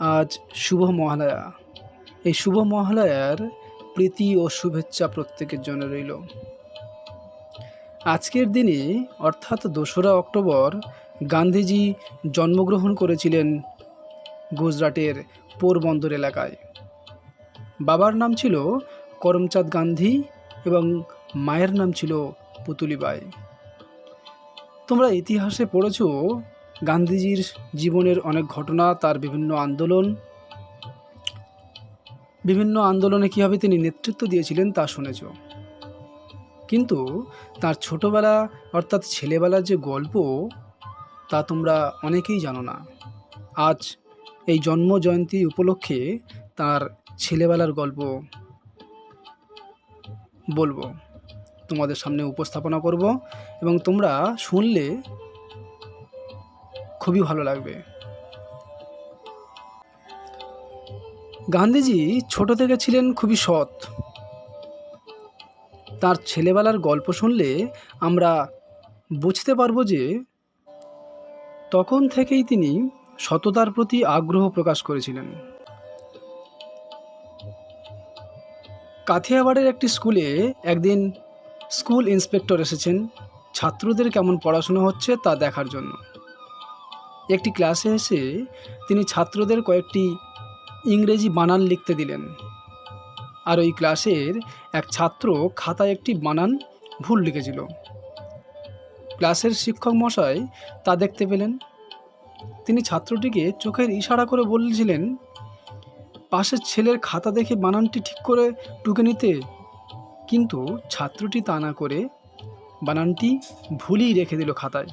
আজ শুভ মহালয়া। এই শুভ মহালয়ার প্রীতি ও শুভেচ্ছা প্রত্যেকের জন্য রইল। আজকের দিনে, অর্থাৎ দোসরা অক্টোবর, গান্ধীজি জন্মগ্রহণ করেছিলেন গুজরাটের পোরবন্দর এলাকায়। বাবার নাম ছিল করমচাঁদ গান্ধী এবং মায়ের নাম ছিল পুতুলিবাই। তোমরা ইতিহাসে পড়েছো গান্ধীজির জীবনের অনেক ঘটনা, তার বিভিন্ন আন্দোলন। বিভিন্ন আন্দোলনে কীভাবে তিনি নেতৃত্ব দিয়েছিলেন তা শুনেছ। কিন্তু তার ছোটবেলা অর্থাৎ ছেলেবেলার যে গল্প, তা তোমরা অনেকেই জানো না। আজ এই জন্ম জয়ন্তী উপলক্ষে তার ছেলেবেলার গল্প বলব। তোমাদের সামনে উপস্থাপনা করব এবং তোমরা শুনলে খুবই ভালো লাগবে। গান্ধীজি ছোট থেকে ছিলেন খুবই সৎ। তার ছেলেবেলার গল্প শুনলে আমরা বুঝতে পারব যে তখন থেকেই তিনি সততার প্রতি আগ্রহ প্রকাশ করেছিলেন। কাথিয়াবাড়ের একটি স্কুলে একদিন স্কুল ইন্সপেক্টর এসেছেন। ছাত্রদের কেমন পড়াশুনো হচ্ছে তা দেখার জন্য। একটি ক্লাসে এসে তিনি ছাত্রদের কয়েকটি ইংরেজি বানান লিখতে দিলেন। আর ওই ক্লাসের এক ছাত্র খাতায় একটি বানান ভুল লিখেছিল। ক্লাসের শিক্ষক মশাই তা দেখতে পেলেন। তিনি ছাত্রটিকে চোখের ইশারা করে বলেছিলেন, পাশের ছেলের খাতা দেখে বানানটি ঠিক করে টুকে নিতে। কিন্তু ছাত্রটি তা না করে বানানটি ভুলই রেখে দিল খাতায়।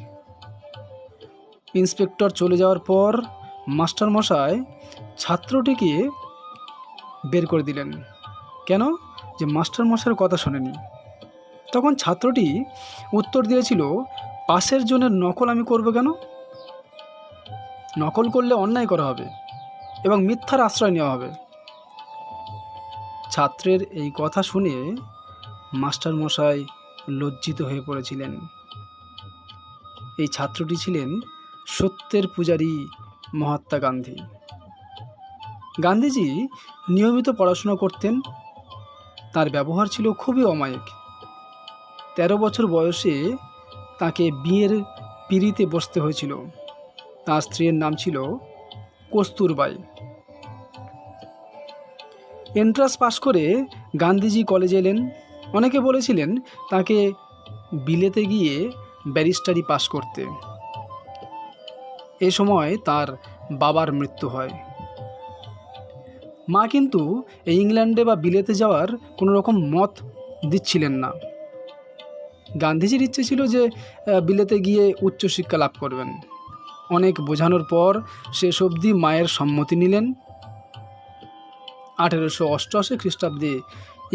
ইন্সপেক্টর চলে যাওয়ার পর মাস্টার মশাই ছাত্রটিকে বের করে দিলেন। কেন? যে মাস্টার মশাইয়ের কথা শোনেনি। তখন ছাত্রটি উত্তর দিয়েছিল, পাশের জনের নকল আমি করব কেন? নকল করলে অন্যায় করা হবে এবং মিথ্যার আশ্রয় নেওয়া হবে। ছাত্রের এই কথা শুনে মাস্টার মশাই লজ্জিত হয়ে পড়েছিলেন। এই ছাত্রটি ছিলেন সত্যের পূজারী মহাত্মা গান্ধী। গান্ধীজি নিয়মিত পড়াশোনা করতেন। তার ব্যবহার ছিল খুবই অমায়িক। তেরো বছর বয়সে তাকে বিয়ের পিড়িতে বসতে হয়েছিল। তার স্ত্রীর নাম ছিল কস্তুরবাই। এন্ট্রান্স পাশ করে গান্ধীজি কলেজে এলেন। অনেকে বলেছিলেন তাকে বিলেতে গিয়ে ব্যারিস্টারি পাশ করতে। এ সময় তার বাবার মৃত্যু হয়। মা কিন্তু এই ইংল্যান্ডে বা বিলেতে যাওয়ার কোনো রকম মত দিচ্ছিলেন না। গান্ধীজির ইচ্ছে ছিল যে বিলেতে গিয়ে উচ্চশিক্ষা লাভ করবেন। অনেক বোঝানোর পর শেষ অবধি মায়ের সম্মতি নিলেন। আঠেরোশো অষ্টআশি খ্রিস্টাব্দে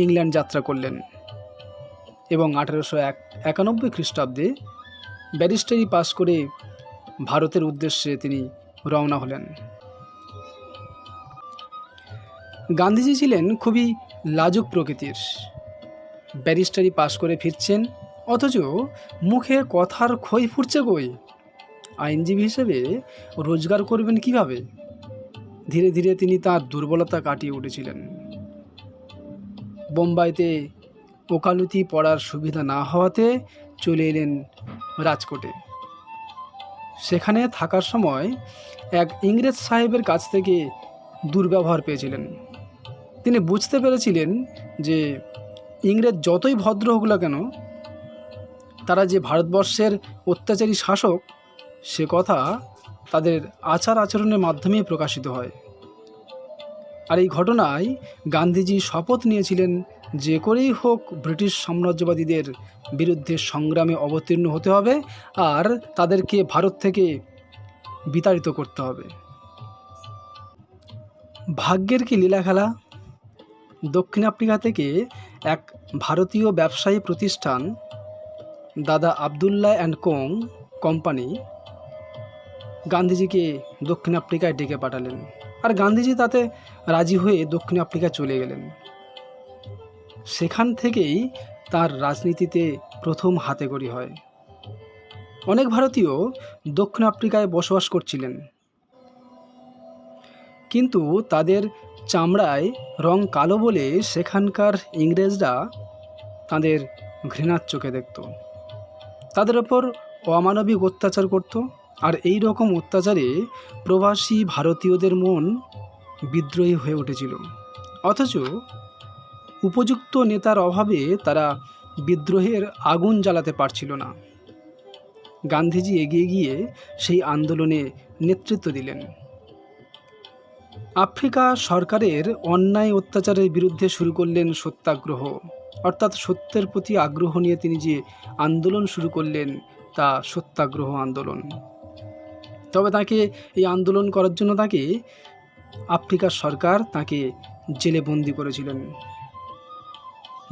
ইংল্যান্ড যাত্রা করলেন এবং আঠেরোশো এক একানব্বই খ্রিস্টাব্দে ব্যারিস্টারি পাশ করে ভারতের উদ্দেশ্যে তিনি রওনা হলেন। গান্ধীজি ছিলেন খুবই লাজুক প্রকৃতির। ব্যারিস্টারি পাশ করে ফিরছেন, অথচ মুখে কথার খই ফুটছে কই? আইনজীবী হিসেবে রোজগার করবেন কীভাবে? ধীরে ধীরে তিনি তার দুর্বলতা কাটিয়ে উঠেছিলেন। বোম্বাইতে ওকালতি পড়ার সুবিধা না হওয়াতে চলে এলেন রাজকোটে। সেখানে থাকার সময় এক ইংরেজ সাহেবের কাছ থেকে দুর্ব্যবহার পেয়েছিলেন। তিনি বুঝতে পেরেছিলেন যে ইংরেজ যতই ভদ্র হোক না কেন, তারা যে ভারতবর্ষের অত্যাচারী শাসক, সে কথা তাদের আচার আচরণের মাধ্যমেই প্রকাশিত হয়। আর এই ঘটনায় গান্ধীজি শপথ নিয়েছিলেন যে করেই হোক ব্রিটিশ সাম্রাজ্যবাদীদের বিরুদ্ধে সংগ্রামে অবতীর্ণ হতে হবে আর তাদেরকে ভারত থেকে বিতাড়িত করতে হবে। ভাগ্যের কি লীলা খেলা? দক্ষিণ আফ্রিকা থেকে এক ভারতীয় ব্যবসায়ী প্রতিষ্ঠান, Dada Abdullah and co company, গান্ধীজিকে দক্ষিণ আফ্রিকায় ডেকে পাঠালেন। আর গান্ধীজি তাতে রাজি হয়ে দক্ষিণ আফ্রিকা চলে গেলেন। সেখান থেকেই তার রাজনীতিতে প্রথম হাতেগড়ি হয়। অনেক ভারতীয় দক্ষিণ আফ্রিকায় বসবাস করছিলেন। কিন্তু তাদের চামড়ায় রং কালো বলে সেখানকার ইংরেজরা তাদের ঘৃণার চোখে দেখত। তাদের ওপর অমানবিক অত্যাচার করত আর এই রকম অত্যাচারে প্রবাসী ভারতীয়দের মন বিদ্রোহী হয়ে উঠেছিল। অথচ উপযুক্ত নেতার অভাবে তারা বিদ্রোহের আগুন জ্বালাতে পারছিল না। গান্ধীজি এগিয়ে গিয়ে সেই আন্দোলনে নেতৃত্ব দিলেন। আফ্রিকা সরকারের অন্যায় অত্যাচারের বিরুদ্ধে শুরু করলেন সত্যাগ্রহ। অর্থাৎ সত্যের প্রতি আগ্রহ নিয়ে তিনি যে আন্দোলন শুরু করলেন, তা সত্যাগ্রহ আন্দোলন। তবে তাকে এই আন্দোলন করার জন্য তাকে আফ্রিকার সরকার তাকে জেলে বন্দি করেছিলেন।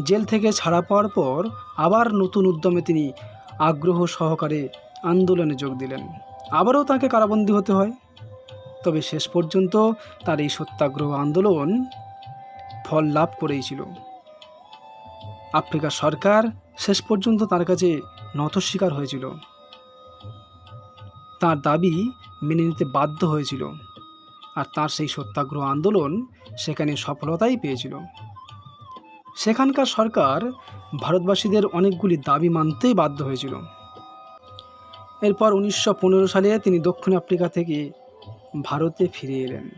জেল থেকে ছাড়া পাওয়ার পর আবার নতুন উদ্যমে তিনি আগ্রহ সহকারে আন্দোলনে যোগ দিলেন। আবারও তাকে কারাবন্দী হতে হয়। তবে শেষ পর্যন্ত তার এই সত্যাগ্রহ আন্দোলন ফল লাভ করেই ছিল। আফ্রিকা সরকার শেষ পর্যন্ত তার কাছে নতস্বীকার হয়েছিল। তার দাবি মেনে নিতে বাধ্য হয়েছিল। আর তার সেই সত্যাগ্রহ আন্দোলন সেখানে সফলতাই পেয়েছিল। সেখানকার সরকার ভারতবাসীদের অনেকগুলি দাবি মানতেই বাধ্য হয়েছিল। এরপর উনিশশো পনেরো সালে তিনি দক্ষিণ আফ্রিকা থেকে ভারতে ফিরে এলেন।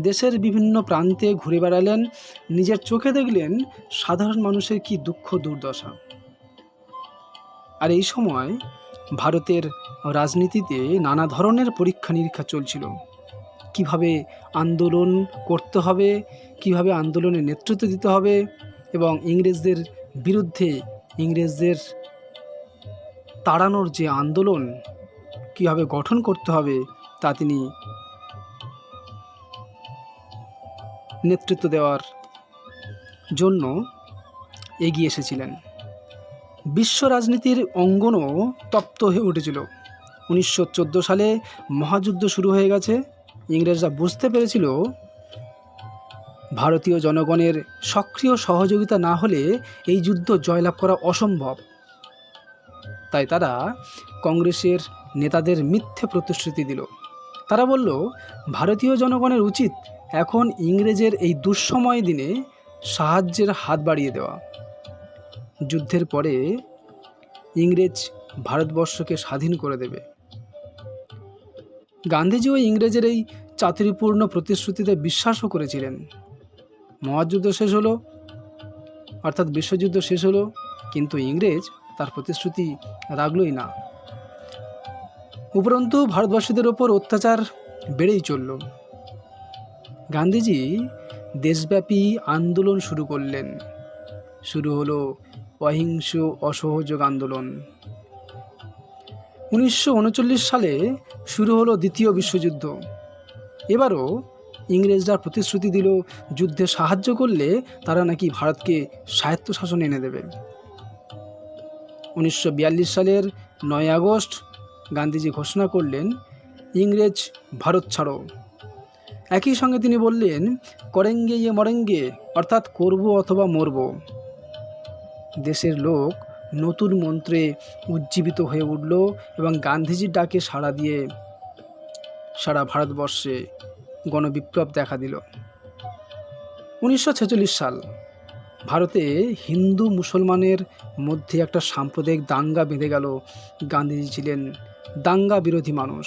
দেশের বিভিন্ন প্রান্তে ঘুরে বেড়ালেন, নিজের চোখে দেখলেন সাধারণ মানুষের কি দুঃখ দুর্দশা। আর এই সময় ভারতের রাজনীতিতে নানা ধরনের পরীক্ষা নিরীক্ষা চলছিল। কীভাবে আন্দোলন করতে হবে, কীভাবে আন্দোলনে নেতৃত্ব দিতে হবে এবং ইংরেজদের বিরুদ্ধে ইংরেজদের তাড়ানোর যে আন্দোলন কীভাবে গঠন করতে হবে তা তিনি নেতৃত্ব দেওয়ার জন্য এগিয়ে এসেছিলেন। বিশ্ব রাজনীতির অঙ্গনও তপ্ত হয়ে উঠেছিল। উনিশশো চোদ্দ সালে মহাযুদ্ধ শুরু হয়ে গেছে। ইংরেজরা বুঝতে পেরেছিল ভারতীয় জনগণের সক্রিয় সহযোগিতা না হলে এই যুদ্ধ জয়লাভ করা অসম্ভব। তাই তারা কংগ্রেসের নেতাদের মিথ্যে প্রতিশ্রুতি দিল। তারা বলল, ভারতীয় জনগণের উচিত এখন ইংরেজের এই দুঃসময় দিনে সাহায্যের হাত বাড়িয়ে দেওয়া। যুদ্ধের পরে ইংরেজ ভারতবর্ষকে স্বাধীন করে দেবে। গান্ধীজিও ইংরেজের এই চাতুরিপূর্ণ প্রতিশ্রুতিতে বিশ্বাসও করেছিলেন। মহাযুদ্ধ শেষ হলো। অর্থাৎ বিশ্বযুদ্ধ শেষ হলো, কিন্তু ইংরেজ তার প্রতিশ্রুতি রাখলই না। উপরন্তু ভারতবাসীদের ওপর অত্যাচার বেড়েই চলল। গান্ধীজি দেশব্যাপী আন্দোলন শুরু করলেন। শুরু হলো অহিংস অসহযোগ আন্দোলন। উনিশশো উনচল্লিশ সালে শুরু হলো দ্বিতীয় বিশ্বযুদ্ধ। এবারও ইংরেজরা প্রতিশ্রুতি দিল যুদ্ধে সাহায্য করলে তারা নাকি ভারতকে স্বায়ত্তশাসন এনে দেবে। উনিশশো বিয়াল্লিশ সালের নয় আগস্ট গান্ধীজি ঘোষণা করলেন, ইংরেজ ভারত ছাড়ো। একই সঙ্গে তিনি বললেন, করেঙ্গে ইয়ে মরেঙ্গে, অর্থাৎ করব অথবা মরব। দেশের লোক নতুন মন্ত্রে উজ্জীবিত হয়ে উঠল এবং গান্ধীজির ডাকে সাড়া দিয়ে সারা ভারতবর্ষে গণবিপ্লব দেখা দিল। উনিশশো ছেচল্লিশ সাল, ভারতে হিন্দু মুসলমানের মধ্যে একটা সাম্প্রদায়িক দাঙ্গা বেঁধে গেল। গান্ধীজি ছিলেন দাঙ্গা বিরোধী মানুষ।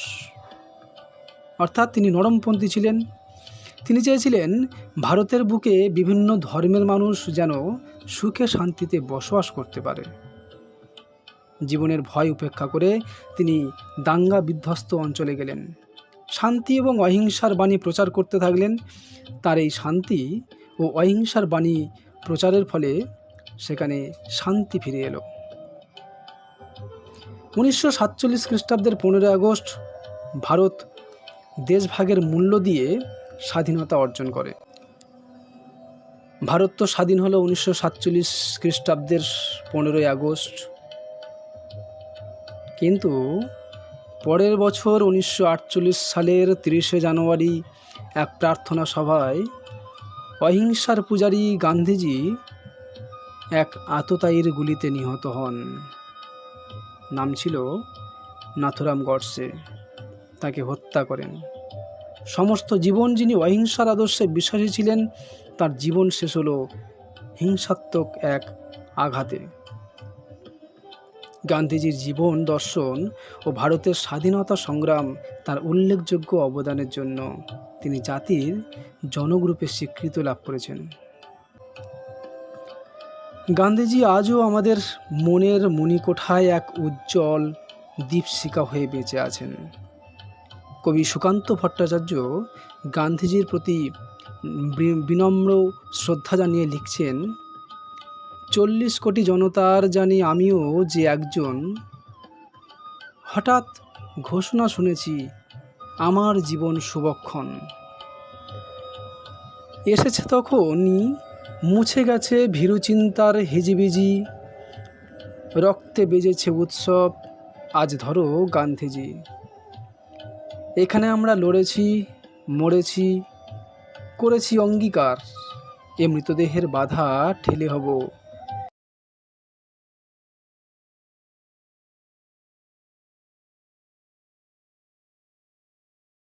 অর্থাৎ তিনি নরমপন্থী ছিলেন। তিনি চেয়েছিলেন ভারতের বুকে বিভিন্ন ধর্মের মানুষ যেন সুখে শান্তিতে বসবাস করতে পারে। জীবনের ভয় উপেক্ষা করে তিনি দাঙ্গা বিধ্বস্ত অঞ্চলে গেলেন। শান্তি এবং অহিংসার বাণী প্রচার করতে থাকলেন। তার এই শান্তি ও অহিংসার বাণী প্রচারের ফলে সেখানে শান্তি ফিরে এলো। উনিশশো সাতচল্লিশ খ্রিস্টাব্দের পনেরোই আগস্ট ভারত দেশভাগের মূল্য দিয়ে স্বাধীনতা অর্জন করে। ভারত তো স্বাধীন হলো উনিশশো সাতচল্লিশ খ্রিস্টাব্দের পনেরোই আগস্ট। কিন্তু পরের বছর উনিশশো আটচল্লিশ সালের তিরিশে জানুয়ারি এক প্রার্থনা সভায় অহিংসার পূজারী গান্ধীজি এক আততায়ীর গুলিতে নিহত হন। নাম ছিল নাথুরাম গডসে। তাকে হত্যা করেন। সমস্ত জীবন যিনি অহিংসার আদর্শে বিশ্বাসী ছিলেন, তার জীবন শেষ হলো হিংসাত্মক এক আঘাতে। গান্ধীজির জীবন, দর্শন ও ভারতের স্বাধীনতা সংগ্রাম তার উল্লেখযোগ্য অবদানের জন্য তিনি জাতির জনগ্রুপে স্বীকৃতি লাভ করেছেন। গান্ধীজি আজও আমাদের মনের মণিকোঠায় এক উজ্জ্বল দীপশিকা হয়ে বেঁচে আছেন। কবি সুকান্ত ভট্টাচার্য গান্ধীজির প্রতি বিনম্র শ্রদ্ধা জানিয়ে লিখছেন চল্লিশ কোটি জনতার জানি আমিও যে একজন। হঠাৎ ঘোষণা শুনেছি, আমার জীবন শুভক্ষণ। এসেছে তখনই মুছে গেছে ভীরুচিন্তার হিজিবিজি, রক্তে বেজেছে উৎসব, আজ ধরো গান্ধীজি। এখানে আমরা লড়েছি, মরেছি, করেছি অঙ্গীকার, এ মৃতদেহের বাধা ঠেলে হব।